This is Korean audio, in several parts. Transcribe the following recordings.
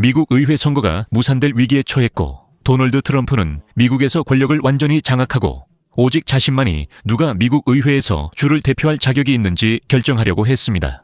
미국 의회 선거가 무산될 위기에 처했고 도널드 트럼프는 미국에서 권력을 완전히 장악하고 오직 자신만이 누가 미국 의회에서 주를 대표할 자격이 있는지 결정하려고 했습니다.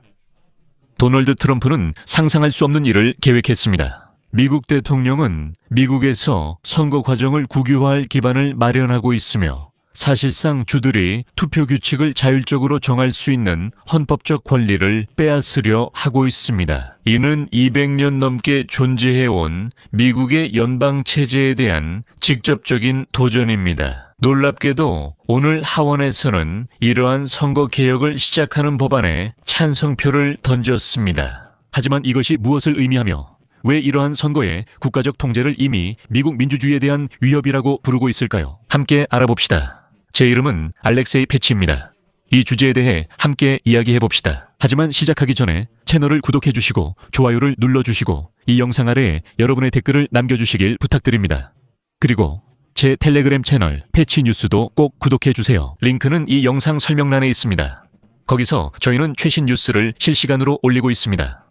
도널드 트럼프는 상상할 수 없는 일을 계획했습니다. 미국 대통령은 미국에서 선거 과정을 국유화할 기반을 마련하고 있으며 사실상 주들이 투표 규칙을 자율적으로 정할 수 있는 헌법적 권리를 빼앗으려 하고 있습니다. 이는 200년 넘게 존재해온 미국의 연방 체제에 대한 직접적인 도전입니다. 놀랍게도 오늘 하원에서는 이러한 선거 개혁을 시작하는 법안에 찬성표를 던졌습니다. 하지만 이것이 무엇을 의미하며 왜 이러한 선거에 국가적 통제를 이미 미국 민주주의에 대한 위협이라고 부르고 있을까요? 함께 알아봅시다. 제 이름은 알렉세이 패치입니다. 이 주제에 대해 함께 이야기해 봅시다. 하지만 시작하기 전에 채널을 구독해 주시고 좋아요를 눌러 주시고 이 영상 아래에 여러분의 댓글을 남겨 주시길 부탁드립니다. 그리고 제 텔레그램 채널 패치 뉴스도 꼭 구독해 주세요. 링크는 이 영상 설명란에 있습니다. 거기서 저희는 최신 뉴스를 실시간으로 올리고 있습니다.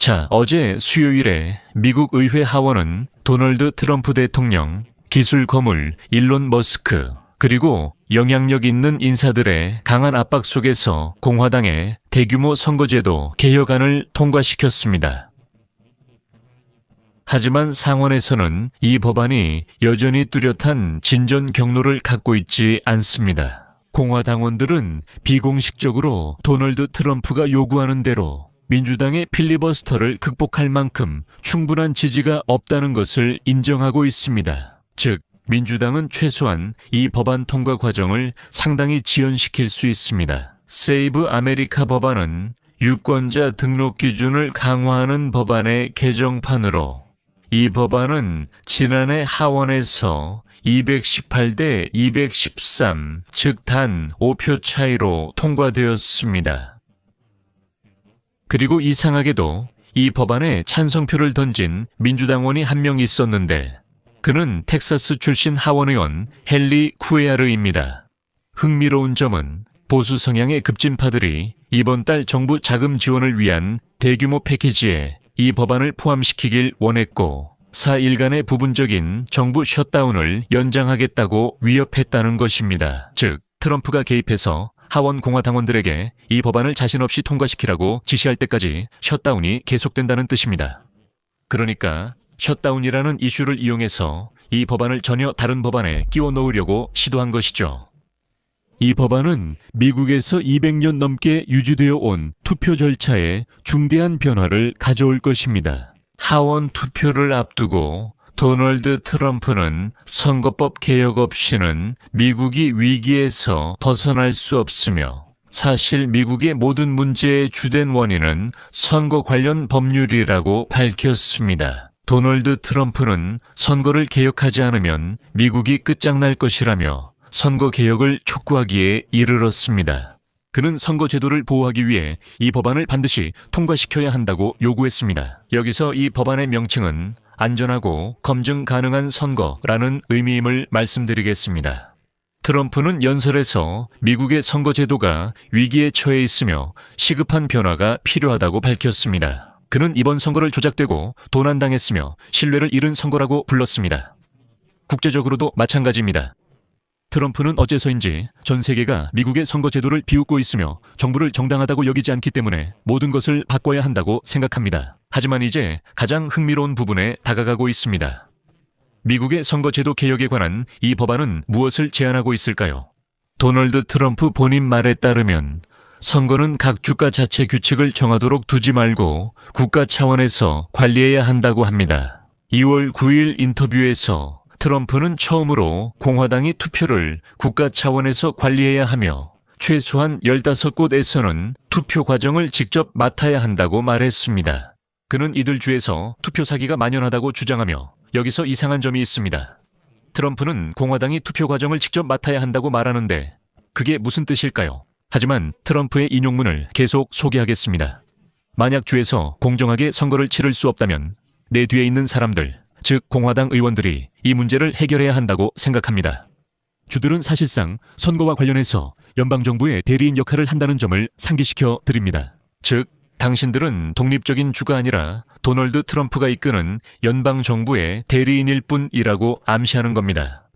자, 어제 수요일에 미국 의회 하원은 도널드 트럼프 대통령, 기술 거물 일론 머스크, 그리고 영향력 있는 인사들의 강한 압박 속에서 공화당의 대규모 선거제도 개혁안을 통과시켰습니다. 하지만 상원에서는 이 법안이 여전히 뚜렷한 진전 경로를 갖고 있지 않습니다. 공화당원들은 비공식적으로 도널드 트럼프가 요구하는 대로 민주당의 필리버스터를 극복할 만큼 충분한 지지가 없다는 것을 인정하고 있습니다. 즉, 민주당은 최소한 이 법안 통과 과정을 상당히 지연시킬 수 있습니다. 세이브 아메리카 법안은 유권자 등록 기준을 강화하는 법안의 개정판으로 이 법안은 지난해 하원에서 218대 213, 즉 단 5표 차이로 통과되었습니다. 그리고 이상하게도 이 법안에 찬성표를 던진 민주당원이 한 명 있었는데 그는 텍사스 출신 하원의원 헨리 쿠에아르입니다. 흥미로운 점은 보수 성향의 급진파들이 이번 달 정부 자금 지원을 위한 대규모 패키지에 이 법안을 포함시키길 원했고 4일간의 부분적인 정부 셧다운을 연장하겠다고 위협했다는 것입니다. 즉, 트럼프가 개입해서 하원 공화당원들에게 이 법안을 자신 없이 통과시키라고 지시할 때까지 셧다운이 계속된다는 뜻입니다. 그러니까 셧다운이라는 이슈를 이용해서 이 법안을 전혀 다른 법안에 끼워 넣으려고 시도한 것이죠. 이 법안은 미국에서 200년 넘게 유지되어 온 투표 절차에 중대한 변화를 가져올 것입니다. 하원 투표를 앞두고 도널드 트럼프는 선거법 개혁 없이는 미국이 위기에서 벗어날 수 없으며 사실 미국의 모든 문제의 주된 원인은 선거 관련 법률이라고 밝혔습니다. 도널드 트럼프는 선거를 개혁하지 않으면 미국이 끝장날 것이라며 선거 개혁을 촉구하기에 이르렀습니다. 그는 선거 제도를 보호하기 위해 이 법안을 반드시 통과시켜야 한다고 요구했습니다. 여기서 이 법안의 명칭은 안전하고 검증 가능한 선거라는 의미임을 말씀드리겠습니다. 트럼프는 연설에서 미국의 선거 제도가 위기에 처해 있으며 시급한 변화가 필요하다고 밝혔습니다. 그는 이번 선거를 조작되고 도난당했으며 신뢰를 잃은 선거라고 불렀습니다. 국제적으로도 마찬가지입니다. 트럼프는 어째서인지 전 세계가 미국의 선거 제도를 비웃고 있으며 정부를 정당하다고 여기지 않기 때문에 모든 것을 바꿔야 한다고 생각합니다. 하지만 이제 가장 흥미로운 부분에 다가가고 있습니다. 미국의 선거 제도 개혁에 관한 이 법안은 무엇을 제안하고 있을까요? 도널드 트럼프 본인 말에 따르면 선거는 각 주가 자체 규칙을 정하도록 두지 말고 국가 차원에서 관리해야 한다고 합니다. 2월 9일 인터뷰에서 트럼프는 처음으로 공화당이 투표를 국가 차원에서 관리해야 하며 최소한 15곳에서는 투표 과정을 직접 맡아야 한다고 말했습니다. 그는 이들 주에서 투표 사기가 만연하다고 주장하며 여기서 이상한 점이 있습니다. 트럼프는 공화당이 투표 과정을 직접 맡아야 한다고 말하는데 그게 무슨 뜻일까요? 하지만 트럼프의 인용문을 계속 소개하겠습니다. 만약 주에서 공정하게 선거를 치를 수 없다면 내 뒤에 있는 사람들, 즉 공화당 의원들이 이 문제를 해결해야 한다고 생각합니다. 주들은 사실상 선거와 관련해서 연방정부의 대리인 역할을 한다는 점을 상기시켜 드립니다. 즉, 당신들은 독립적인 주가 아니라 도널드 트럼프가 이끄는 연방 정부의 대리인일 뿐이라고 암시하는 겁니다.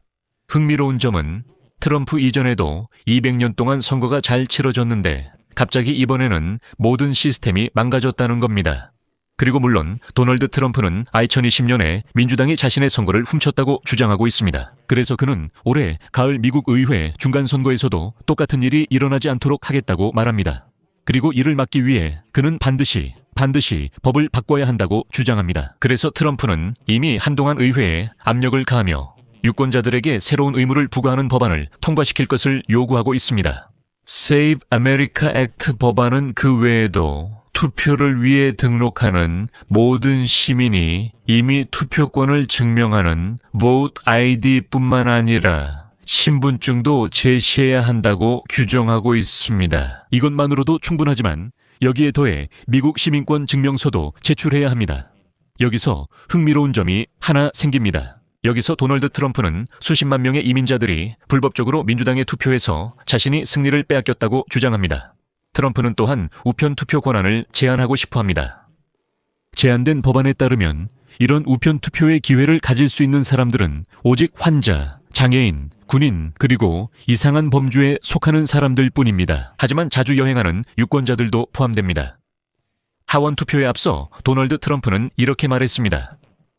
흥미로운 점은 트럼프 이전에도 200년 동안 선거가 잘 치러졌는데 갑자기 이번에는 모든 시스템이 망가졌다는 겁니다. 그리고 물론 도널드 트럼프는 2020년에 민주당이 자신의 선거를 훔쳤다고 주장하고 있습니다. 그래서 그는 올해 가을 미국 의회 중간 선거에서도 똑같은 일이 일어나지 않도록 하겠다고 말합니다. 그리고 이를 막기 위해 그는 반드시 반드시 법을 바꿔야 한다고 주장합니다. 그래서 트럼프는 이미 한동안 의회에 압력을 가하며 유권자들에게 새로운 의무를 부과하는 법안을 통과시킬 것을 요구하고 있습니다. Save America Act 법안은 그 외에도 투표를 위해 등록하는 모든 시민이 이미 투표권을 증명하는 Vote ID뿐만 아니라 신분증도 제시해야 한다고 규정하고 있습니다. 이것만으로도 충분하지만 여기에 더해 미국 시민권 증명서도 제출해야 합니다. 여기서 흥미로운 점이 하나 생깁니다. 여기서 도널드 트럼프는 수십만 명의 이민자들이 불법적으로 민주당에 투표해서 자신이 승리를 빼앗겼다고 주장합니다. 트럼프는 또한 우편 투표 권한을 제한하고 싶어 합니다. 제한된 법안에 따르면 이런 우편 투표의 기회를 가질 수 있는 사람들은 오직 환자, 장애인, 군인, 그리고 이상한 범주에 속하는 사람들 뿐입니다. 하지만 자주 여행하는 유권자들도 포함됩니다. 하원 투표에 앞서 도널드 트럼프는 이렇게 말했습니다.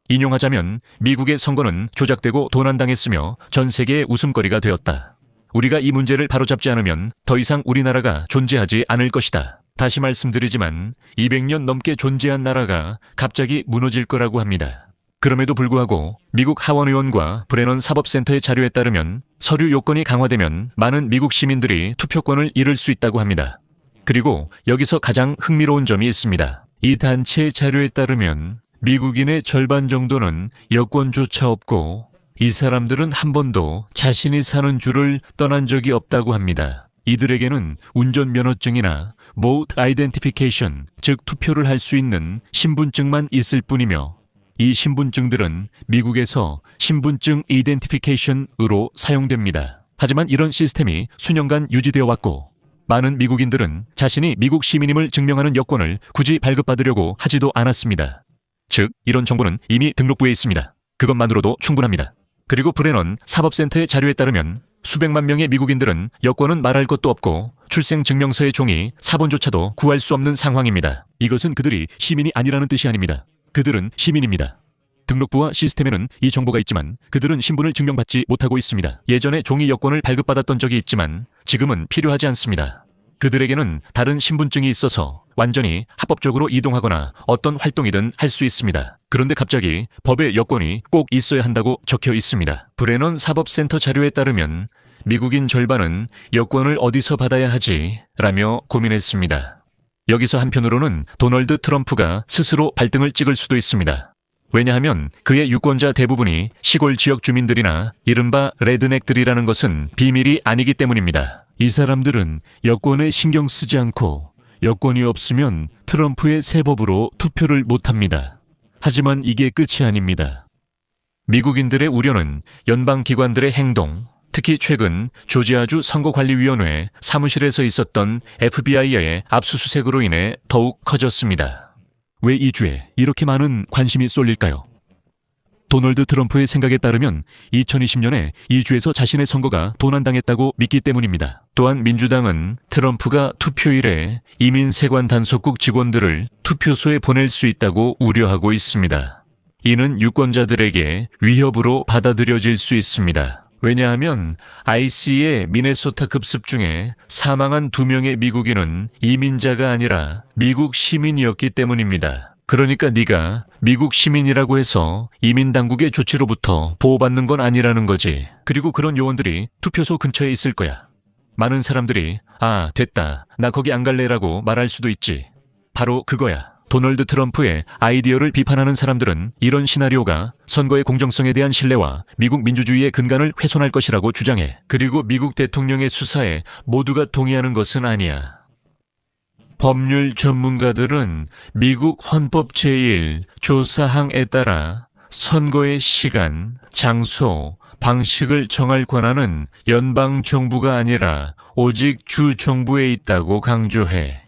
인용하자면 미국의 선거는 조작되고 도난당했으며 전 세계의 웃음거리가 되었다. 우리가 이 문제를 바로잡지 않으면 더 이상 우리나라가 존재하지 않을 것이다. 다시 말씀드리지만 200년 넘게 존재한 나라가 갑자기 무너질 거라고 합니다. 그럼에도 불구하고 미국 하원의원과 브레넌 사법센터의 자료에 따르면 서류 요건이 강화되면 많은 미국 시민들이 투표권을 잃을 수 있다고 합니다. 그리고 여기서 가장 흥미로운 점이 있습니다. 이 단체의 자료에 따르면 미국인의 절반 정도는 여권조차 없고 이 사람들은 한 번도 자신이 사는 주를 떠난 적이 없다고 합니다. 이들에게는 운전면허증이나 Vote Identification, 즉 투표를 할 수 있는 신분증만 있을 뿐이며 이 신분증들은 미국에서 신분증 이덴티피케이션으로 사용됩니다. 하지만 이런 시스템이 수년간 유지되어 왔고 많은 미국인들은 자신이 미국 시민임을 증명하는 여권을 굳이 발급받으려고 하지도 않았습니다. 즉, 이런 정보는 이미 등록부에 있습니다. 그것만으로도 충분합니다. 그리고 브레넌 사법센터의 자료에 따르면 수백만 명의 미국인들은 여권은 말할 것도 없고 출생증명서의 종이 사본조차도 구할 수 없는 상황입니다. 이것은 그들이 시민이 아니라는 뜻이 아닙니다. 그들은 시민입니다. 등록부와 시스템에는 이 정보가 있지만 그들은 신분을 증명받지 못하고 있습니다. 예전에 종이 여권을 발급받았던 적이 있지만 지금은 필요하지 않습니다. 그들에게는 다른 신분증이 있어서 완전히 합법적으로 이동하거나 어떤 활동이든 할 수 있습니다. 그런데 갑자기 법에 여권이 꼭 있어야 한다고 적혀 있습니다. 브레넌 사법센터 자료에 따르면 미국인 절반은 여권을 어디서 받아야 하지? 라며 고민했습니다. 여기서 한편으로는 도널드 트럼프가 스스로 발등을 찍을 수도 있습니다. 왜냐하면 그의 유권자 대부분이 시골 지역 주민들이나 이른바 레드넥들이라는 것은 비밀이 아니기 때문입니다. 이 사람들은 여권에 신경 쓰지 않고 여권이 없으면 트럼프의 새 법으로 투표를 못합니다. 하지만 이게 끝이 아닙니다. 미국인들의 우려는 연방기관들의 행동, 특히 최근 조지아주 선거관리위원회 사무실에서 있었던 FBI의 압수수색으로 인해 더욱 커졌습니다. 왜 이 주에 이렇게 많은 관심이 쏠릴까요? 도널드 트럼프의 생각에 따르면 2020년에 이 주에서 자신의 선거가 도난당했다고 믿기 때문입니다. 또한 민주당은 트럼프가 투표일에 이민 세관 단속국 직원들을 투표소에 보낼 수 있다고 우려하고 있습니다. 이는 유권자들에게 위협으로 받아들여질 수 있습니다. 왜냐하면 IC의 미네소타 급습 중에 사망한 두 명의 미국인은 이민자가 아니라 미국 시민이었기 때문입니다. 그러니까 네가 미국 시민이라고 해서 이민 당국의 조치로부터 보호받는 건 아니라는 거지. 그리고 그런 요원들이 투표소 근처에 있을 거야. 많은 사람들이 아, 됐다. 나 거기 안 갈래라고 말할 수도 있지. 바로 그거야. 도널드 트럼프의 아이디어를 비판하는 사람들은 이런 시나리오가 선거의 공정성에 대한 신뢰와 미국 민주주의의 근간을 훼손할 것이라고 주장해. 그리고 미국 대통령의 수사에 모두가 동의하는 것은 아니야. 법률 전문가들은 미국 헌법 제1 조사항에 따라 선거의 시간, 장소, 방식을 정할 권한은 연방 정부가 아니라 오직 주 정부에 있다고 강조해.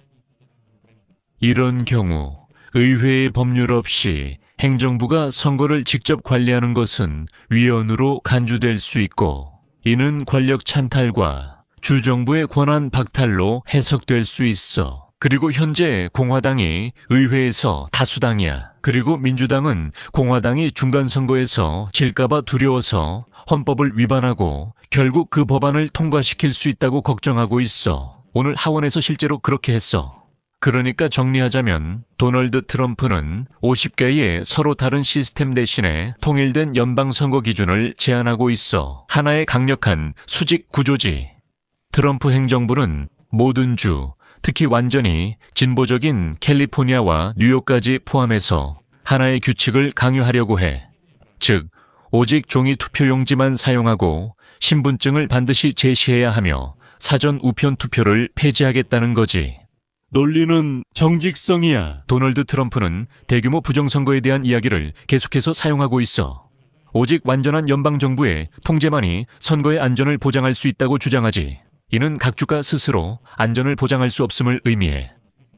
이런 경우 의회의 법률 없이 행정부가 선거를 직접 관리하는 것은 위헌으로 간주될 수 있고 이는 권력 찬탈과 주정부의 권한 박탈로 해석될 수 있어. 그리고 현재 공화당이 의회에서 다수당이야. 그리고 민주당은 공화당이 중간선거에서 질까봐 두려워서 헌법을 위반하고 결국 그 법안을 통과시킬 수 있다고 걱정하고 있어. 오늘 하원에서 실제로 그렇게 했어. 그러니까 정리하자면 도널드 트럼프는 50개의 서로 다른 시스템 대신에 통일된 연방선거 기준을 제안하고 있어 하나의 강력한 수직 구조지. 트럼프 행정부는 모든 주, 특히 완전히 진보적인 캘리포니아와 뉴욕까지 포함해서 하나의 규칙을 강요하려고 해. 즉, 오직 종이 투표용지만 사용하고 신분증을 반드시 제시해야 하며 사전 우편 투표를 폐지하겠다는 거지. 논리는 정직성이야. 도널드 트럼프는 대규모 부정선거에 대한 이야기를 계속해서 사용하고 있어. 오직 완전한 연방정부의 통제만이 선거의 안전을 보장할 수 있다고 주장하지. 이는 각 주가 스스로 안전을 보장할 수 없음을 의미해.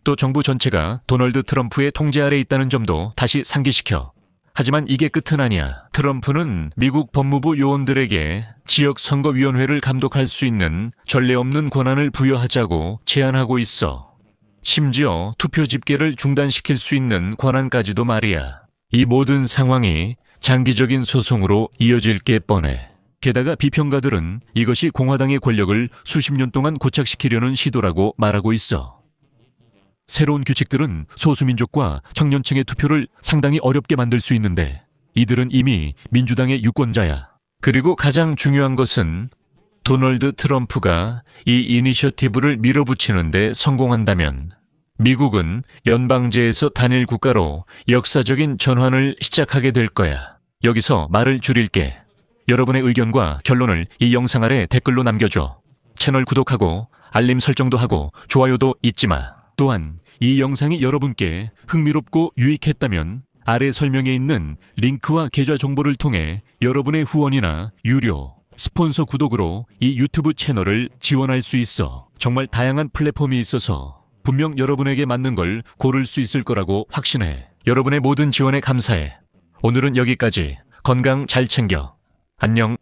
또 정부 전체가 도널드 트럼프의 통제 아래 있다는 점도 다시 상기시켜. 하지만 이게 끝은 아니야. 트럼프는 미국 법무부 요원들에게 지역 선거위원회를 감독할 수 있는 전례 없는 권한을 부여하자고 제안하고 있어. 심지어 투표 집계를 중단시킬 수 있는 권한까지도 말이야. 이 모든 상황이 장기적인 소송으로 이어질 게 뻔해. 게다가 비평가들은 이것이 공화당의 권력을 수십 년 동안 고착시키려는 시도라고 말하고 있어. 새로운 규칙들은 소수민족과 청년층의 투표를 상당히 어렵게 만들 수 있는데 이들은 이미 민주당의 유권자야. 그리고 가장 중요한 것은 도널드 트럼프가 이 이니셔티브를 밀어붙이는데 성공한다면 미국은 연방제에서 단일 국가로 역사적인 전환을 시작하게 될 거야. 여기서 말을 줄일게. 여러분의 의견과 결론을 이 영상 아래 댓글로 남겨줘. 채널 구독하고 알림 설정도 하고 좋아요도 잊지 마. 또한 이 영상이 여러분께 흥미롭고 유익했다면 아래 설명에 있는 링크와 계좌 정보를 통해 여러분의 후원이나 유료, 스폰서 구독으로 이 유튜브 채널을 지원할 수 있어. 정말 다양한 플랫폼이 있어서 분명 여러분에게 맞는 걸 고를 수 있을 거라고 확신해. 여러분의 모든 지원에 감사해. 오늘은 여기까지. 건강 잘 챙겨. 안녕.